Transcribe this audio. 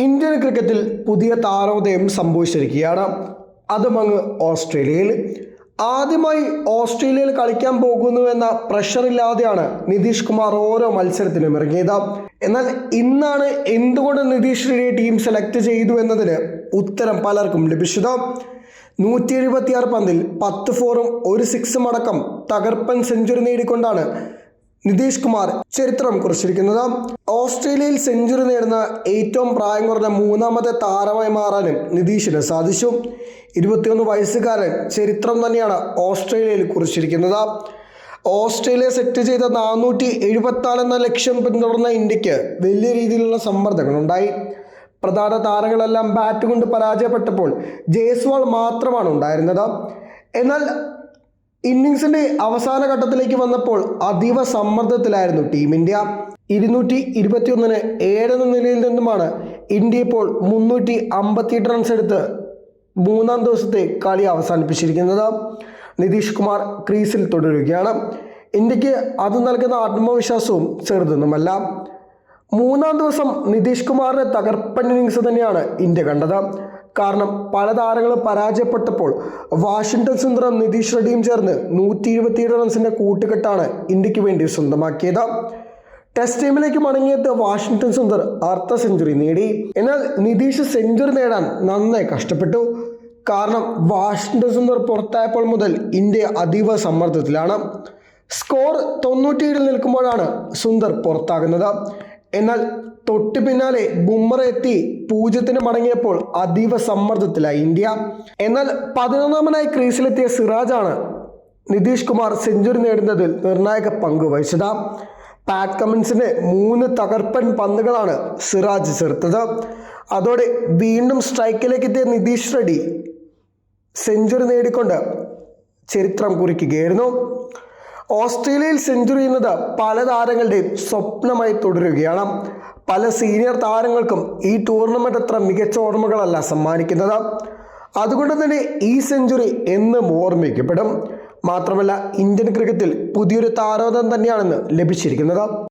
Indian ക്രിക്കറ്റിൽ പുതിയ താരോദയം സംഭവിച്ചിരിക്കുകയാണ്. അതും അങ്ങ് ഓസ്ട്രേലിയയിൽ. ആദ്യമായി ഓസ്ട്രേലിയയിൽ കളിക്കാൻ പോകുന്നു എന്ന പ്രഷർ ഇല്ലാതെയാണ് നിതീഷ് കുമാർ ഓരോ മത്സരത്തിനും ഇറങ്ങിയത്. എന്നാൽ ഇന്നാണ് എന്തുകൊണ്ട് നിതീഷ് റെഡ്ഡിയെ ടീം സെലക്ട് ചെയ്തു എന്നതിന് ഉത്തരം പലർക്കും ലഭിച്ചത്. നൂറ്റി എഴുപത്തിയാറ് പന്തിൽ പത്ത് ഫോറും ഒരു സിക്സും അടക്കം തകർപ്പൻ സെഞ്ചുറി നേടിക്കൊണ്ടാണ് നിതീഷ് കുമാർ ചരിത്രം കുറിച്ചിരിക്കുന്നത്. ഓസ്ട്രേലിയയിൽ സെഞ്ചുറി നേടുന്ന ഏറ്റവും പ്രായം കുറഞ്ഞ മൂന്നാമത്തെ താരമായി മാറാനും നിതീഷിന് സാധിച്ചു. ഇരുപത്തിയൊന്ന് വയസ്സുകാരൻ ചരിത്രം തന്നെയാണ് ഓസ്ട്രേലിയയിൽ കുറിച്ചിരിക്കുന്നത്. ഓസ്ട്രേലിയ സെറ്റ് ചെയ്ത നാനൂറ്റി എഴുപത്തിനാല് എന്ന ലക്ഷ്യം പിന്തുടർന്ന ഇന്ത്യയ്ക്ക് വലിയ രീതിയിലുള്ള സമ്മർദ്ദങ്ങളുണ്ടായി. പ്രധാന താരങ്ങളെല്ലാം ബാറ്റ് കൊണ്ട് പരാജയപ്പെട്ടപ്പോൾ ജയ്സ്വാൾ മാത്രമാണ് ഉണ്ടായിരുന്നത്. എന്നാൽ ഇന്നിങ്സിന്റെ അവസാന ഘട്ടത്തിലേക്ക് വന്നപ്പോൾ അതീവ സമ്മർദ്ദത്തിലായിരുന്നു ടീം ഇന്ത്യ. ഇരുന്നൂറ്റി ഇരുപത്തിയൊന്നിന് ഏഴെന്ന നിലയിൽ നിന്നുമാണ് ഇന്ത്യ ഇപ്പോൾ മുന്നൂറ്റി അമ്പത്തിയെട്ട് റൺസ് എടുത്ത് മൂന്നാം ദിവസത്തെ കളി അവസാനിപ്പിച്ചിരിക്കുന്നത്. നിതീഷ് കുമാർ ക്രീസിൽ തുടരുകയാണ്. ഇന്ത്യയ്ക്ക് അത് നൽകുന്ന ആത്മവിശ്വാസവും ചെറുതൊന്നുമല്ല. മൂന്നാം ദിവസം നിതീഷ് കുമാറിന്റെ തകർപ്പൻ ഇന്നിങ്സ് തന്നെയാണ് ഇന്ത്യ കണ്ടത്. കാരണം പല താരങ്ങളും പരാജയപ്പെട്ടപ്പോൾ വാഷിംഗ്ടൺ സുന്ദരം നിതീഷ് റെഡ്ഡിയും ചേർന്ന് നൂറ്റി ഇരുപത്തിയേഴ് റൺസിന്റെ കൂട്ടുകെട്ടാണ് ഇന്ത്യയ്ക്ക് വേണ്ടി സ്വന്തമാക്കിയത്. ടെസ്റ്റ് ടീമിലേക്ക് മടങ്ങിയത് വാഷിംഗ്ടൺ സുന്ദർ അർദ്ധ സെഞ്ചുറി നേടി. എന്നാൽ നിതീഷ് സെഞ്ചുറി നേടാൻ നന്നായി കഷ്ടപ്പെട്ടു. കാരണം വാഷിംഗ്ടൺ സുന്ദർ പുറത്തായപ്പോൾ മുതൽ ഇന്ത്യ അതീവ സമ്മർദ്ദത്തിലാണ്. സ്കോർ തൊണ്ണൂറ്റിയേഴിൽ നിൽക്കുമ്പോഴാണ് സുന്ദർ പുറത്താകുന്നത്. എന്നാൽ തൊട്ടു പിന്നാലെ ബുംറ എത്തി പൂജ്യത്തിന് മടങ്ങിയപ്പോൾ അതീവ സമ്മർദ്ദത്തിലായി ഇന്ത്യ. എന്നാൽ പതിനൊന്നാമനായി ക്രീസിലെത്തിയ സിറാജാണ് നിതീഷ് കുമാർ സെഞ്ചുറി നേടുന്നതിൽ നിർണായക പങ്ക് വഹിച്ചത്. പാറ്റ് കമ്മിൻസിന്റെ മൂന്ന് തകർപ്പൻ പന്തുകളാണ് സിറാജ് ചേർത്തത് അതോടെ വീണ്ടും സ്ട്രൈക്കിലേക്ക് എത്തിയ നിതീഷ് റെഡി സെഞ്ചുറി നേടിക്കൊണ്ട് ചരിത്രം കുറിക്കുകയായിരുന്നു. ഓസ്ട്രേലിയയിൽ സെഞ്ചുറി എന്നത് പല താരങ്ങളുടെയും സ്വപ്നമായി തുടരുകയാണ്. പല സീനിയർ താരങ്ങൾക്കും ഈ ടൂർണമെന്റ് അത്ര മികച്ച ഓർമ്മകളല്ല സമ്മാനിക്കുന്നത്. അതുകൊണ്ട് തന്നെ ഈ സെഞ്ചുറി എന്നും ഓർമ്മിക്കപ്പെടും. മാത്രമല്ല ഇന്ത്യൻ ക്രിക്കറ്റിൽ പുതിയൊരു താരോദം തന്നെയാണെന്ന് ലഭിച്ചിരിക്കുന്നത്.